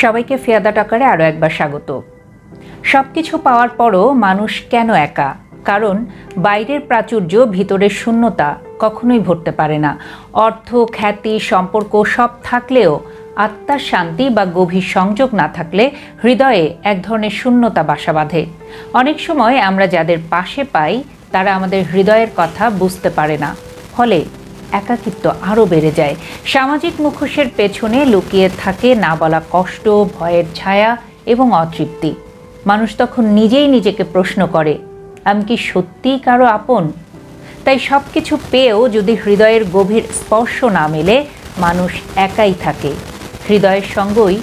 সবাইকে ফেয়াদা টাকারে আরও একবার স্বাগত। সব কিছু পাওয়ার পরও মানুষ কেন একা? কারণ বাইরের প্রাচুর্য, ভিতরের শূন্যতা কখনোই ভরতে পারে না। অর্থ, খ্যাতি, সম্পর্ক সব থাকলেও আত্মার শান্তি বা গভীর সংযোগ না থাকলে হৃদয়ে এক ধরনের শূন্যতা বাসা বাঁধে। অনেক সময় আমরা যাদের পাশে পাই, তারা আমাদের হৃদয়ের কথা বুঝতে পারে না। ফলে একাকিত্ব আরও বেড়ে যায়। সামাজিক মুখোশের পেছনে লুকিয়ে থাকে না বলা কষ্ট, ভয়ের ছায়া এবং অতৃপ্তি। মানুষ তখন নিজেই নিজেকে প্রশ্ন করে, আমি কি সত্যিই কারও আপন? তাই সব কিছু পেয়েও যদি হৃদয়ের গভীর স্পর্শ না মেলে, মানুষ একাই থাকে, হৃদয়ের সঙ্গই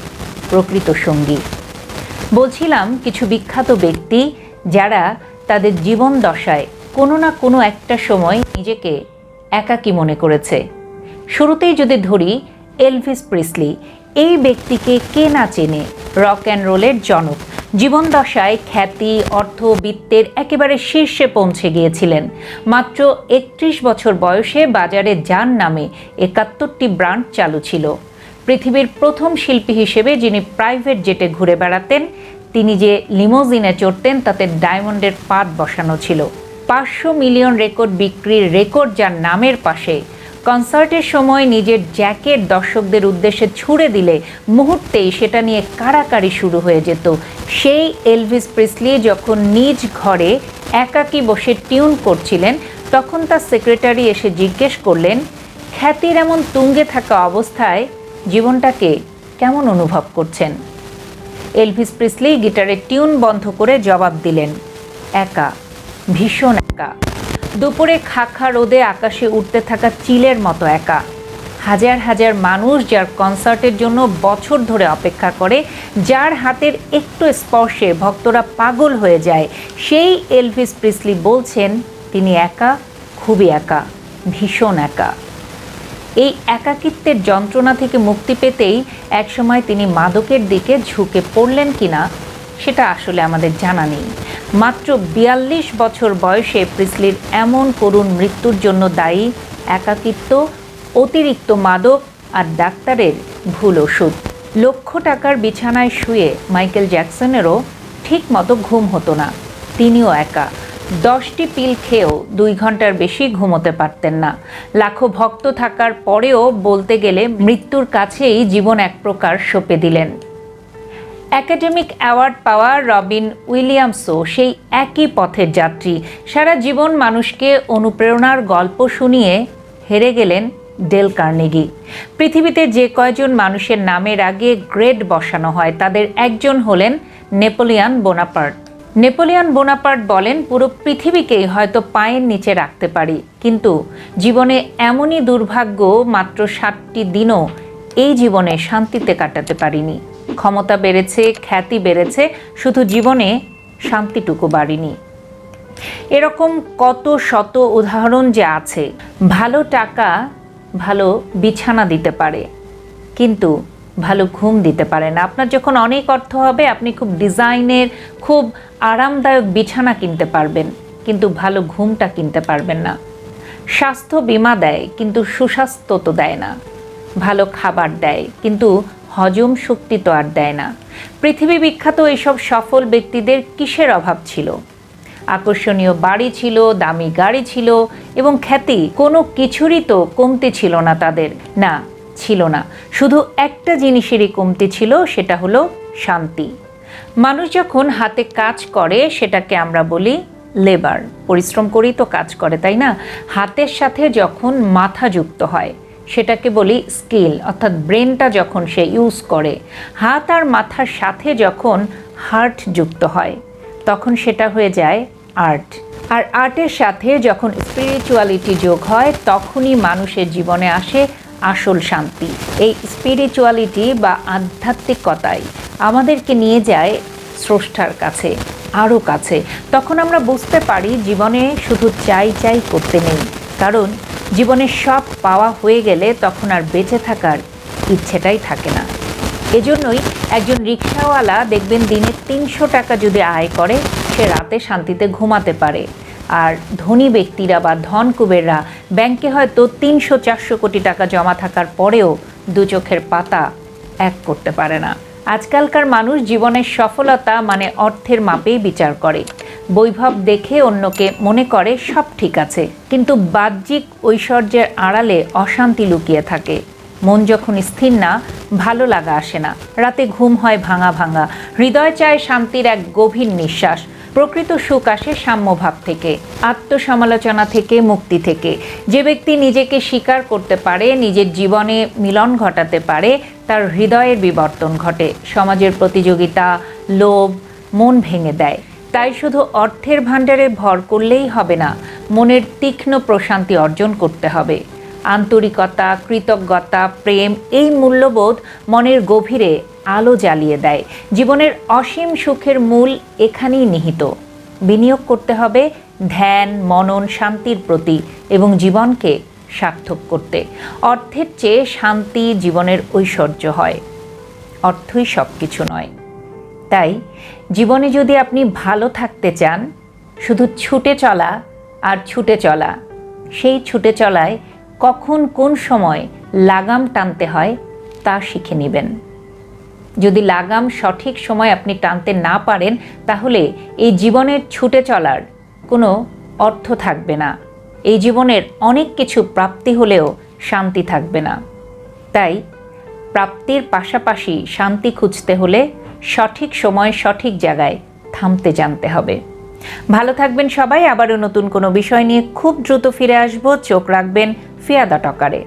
প্রকৃত সঙ্গী। বলছিলাম, কিছু বিখ্যাত ব্যক্তি যারা তাদের জীবন দশায় কোনো না কোনো একটা সময় নিজেকে একাকী মনে করেছে। শুরুতেই যদি ধরি, এলভিস প্রিসলি, এই ব্যক্তিকে কে না চেনে? রক অ্যান্ড রোলের জনক। জীবনদশায় খ্যাতি অর্থ বিত্তের একেবারে শীর্ষে পৌঁছে গিয়েছিলেন। মাত্র একত্রিশ বছর বয়সে বাজারে যান নামে একাত্তরটি ব্র্যান্ড চালু ছিল। পৃথিবীর প্রথম শিল্পী হিসেবে যিনি প্রাইভেট জেটে ঘুরে বেড়াতেন, তিনি যে লিমোজিনে চড়তেন, তাতে ডায়মন্ডের পাত বসানো ছিল। পাঁচশো মিলিয়ন রেকর্ড বিক্রির রেকর্ড যার নামের পাশে। কনসার্টের সময় নিজের জ্যাকেট দর্শকদের উদ্দেশ্যে ছুড়ে দিলে মুহূর্তেই সেটা নিয়ে কাড়াকাড়ি শুরু হয়ে যেত। সেই এলভিস প্রিসলি যখন নিজ ঘরে একাকী বসে টিউন করছিলেন, তখন তার সেক্রেটারি এসে জিজ্ঞেস করলেন, খ্যাতির এমন তুঙ্গে থাকা অবস্থায় জীবনটাকে কেমন অনুভব করছেন? এলভিস প্রিসলি গিটারের টিউন বন্ধ করে জবাব দিলেন, একা। ভীষণ একা। দুপুরে খাখা রোদে আকাশে উঠতে থাকা চিলের মতো একা। হাজার হাজার মানুষ যার কনসার্টের জন্য বছর ধরে অপেক্ষা করে, যার হাতের একটু স্পর্শে ভক্তরা পাগল হয়ে যায়। সেই এলভিস প্রিসলি বলছেন, তিনি একা, খুবই একা, ভীষণ একা। এই একাকিত্বের যন্ত্রণা থেকে মুক্তি পেতেই একসময় তিনি মাদকের দিকে ঝুঁকে পড়লেন কিনা সেটা আসলে আমাদের জানা নেই। মাত্র বিয়াল্লিশ বছর বয়সে প্রিসলির এমন করুণ মৃত্যুর জন্য দায়ী, একাকিত্ব, অতিরিক্ত মাদক আর ডাক্তারের ভুল ওষুধ। লক্ষ টাকার বিছানায় শুয়ে মাইকেল জ্যাকসনেরও ঠিক মতো ঘুম হতো না। তিনিও একা। দশটি পিল খেয়েও দুই ঘণ্টার বেশি ঘুমোতে পারতেন না। লাখো ভক্ত থাকার পরেও বলতে গেলে মৃত্যুর কাছেই জীবন এক প্রকার সঁপে দিলেন। একাডেমিক অ্যাওয়ার্ড পাওয়া রবিন উইলিয়ামসও সেই একই পথের যাত্রী। সারা জীবন মানুষকে অনুপ্রেরণার গল্প শুনিয়ে হেরে গেলেন ডেল কার্নেগি। পৃথিবীতে যে কয়জন মানুষের নামের আগে গ্রেড বসানো হয়, তাদের একজন হলেন নেপোলিয়ান বোনাপার্ট। নেপোলিয়ান বোনাপার্ট বলেন, পুরো পৃথিবীকেই হয়তো পায়ের নিচে রাখতে পারি, কিন্তু জীবনে এমনই দুর্ভাগ্য মাত্র সাতটি দিনও এই জীবনে শান্তিতে কাটাতে পারিনি। ক্ষমতা বেড়েছে, খ্যাতি বেড়েছে, শুধু জীবনে শান্তিটুকু বাড়িনি। এরকম কত শত উদাহরণ যে আছে, ভালো টাকা ভালো বিছানা দিতে পারে, কিন্তু ভালো ঘুম দিতে পারে না। আপনার যখন অনেক অর্থ হবে, আপনি খুব ডিজাইনের, খুব আরামদায়ক বিছানা কিনতে পারবেন, কিন্তু ভালো ঘুমটা কিনতে পারবেন না। স্বাস্থ্য বিমা দেয়, কিন্তু সুস্বাস্থ্য তো দেয় না। ভালো খাবার দেয়, কিন্তু হজম শক্তি তো আর দেয় না। পৃথিবী বিখ্যাত এইসব সফল ব্যক্তিদের কিসের অভাব ছিল? আকর্ষণীয় বাড়ি ছিল, দামি গাড়ি ছিল এবং খ্যাতি কোনো কিছুরই তো কমতি ছিল না তাদের। না, ছিল না। শুধু একটা জিনিসেরই কমতি ছিল, সেটা হলো শান্তি। মানুষ যখন হাতে কাজ করে, সেটাকে আমরা বলি লেবার পরিশ্রম করেই তো কাজ করে, তাই না? হাতের সাথে যখন মাথা যুক্ত হয় সেটাকে বলি স্কিল, অর্থাৎ ব্রেনটা যখন সে ইউজ করে, হাত আর মাথার সাথে যখন হার্ট যুক্ত হয়, তখন সেটা হয়ে যায় আর্ট। আর আর্টের সাথে যখন স্পিরিচুয়ালিটি যোগ হয়, তখনই মানুষের জীবনে আসে আসল শান্তি। এই স্পিরিচুয়ালিটি বা আধ্যাত্মিকতাই আমাদেরকে নিয়ে যায় স্রষ্টার কাছে, আরও কাছে। তখন আমরা বুঝতে পারি জীবনে শুধু চাই চাই করতে নেই। কারণ জীবনের সব পাওয়া হয়ে গেলে তখন আর বেঁচে থাকার ইচ্ছেটাই থাকে না। এজন্যই একজন রিক্সাওয়ালা দেখবেন দিনে তিনশো টাকা যদি আয় করে, সে রাতে শান্তিতে ঘুমাতে পারে। আর ধনী ব্যক্তিরা বা ধন কুবেররা ব্যাংকে হয়তো তিনশো, চারশো কোটি টাকা জমা থাকার পরেও দু চোখের পাতা এক করতে পারে না। আজকালকার মানুষ জীবনের সফলতা মানে অর্থের মাপেই বিচার করে। বৈভব দেখে অন্যকে মনে করে সব ঠিক আছে। কিন্তু বাহ্যিক ঐশ্বর্যের আড়ালে অশান্তি লুকিয়ে থাকে। মন যখন স্থির না, ভালো লাগা আসে না। রাতে ঘুম হয় ভাঙা ভাঙা। হৃদয় চায় শান্তির এক গভীর নিঃশ্বাস। প্রকৃত সুখ আসে সাম্যভাব থেকে, আত্মসমালোচনা থেকে, মুক্তি থেকে। যে ব্যক্তি নিজেকে স্বীকার করতে পারে, নিজের জীবনে মিলন ঘটাতে পারে, তার হৃদয়ের বিবর্তন ঘটে। সমাজের প্রতিযোগিতা, লোভ, মন ভেঙে দেয়। তাই শুধু অর্থের ভাণ্ডারে ভর করলেই হবে না, মনের তীক্ষ্ণ প্রশান্তি অর্জন করতে হবে। আন্তরিকতা, কৃতজ্ঞতা, প্রেম এই মূল্যবোধ মনের গভীরে আলো জ্বালিয়ে দেয়। জীবনের অসীম সুখের মূল এখানেই নিহিত। বিনিয়োগ করতে হবে ধ্যান, মনন, শান্তির প্রতি এবং জীবনকে সার্থক করতে। অর্থের চেয়ে শান্তি জীবনের ঐশ্বর্য হয়। অর্থই সব কিছু নয়। তাই জীবনে যদি আপনি ভালো থাকতে চান, শুধু ছুটে চলা আর ছুটে চলা, সেই ছুটে চলায় কখন কোন সময় লাগাম টানতে হয় তা শিখে নেবেন। যদি লাগাম সঠিক সময় আপনি টানতে না পারেন, তাহলে এই জীবনের ছুটে চলার কোনো অর্থ থাকবে না। এই জীবনের অনেক কিছু প্রাপ্তি হলেও শান্তি থাকবে না। তাই প্রাপ্তির পাশাপাশি শান্তি খুঁজতে হলে সঠিক সময় সঠিক জায়গায় থামতে জানতে হবে। ভালো থাকবেন সবাই। আবারও নতুন কোনো বিষয় নিয়ে খুব দ্রুত ফিরে আসব। চোখ রাখবেন ফিয়াদা টকারে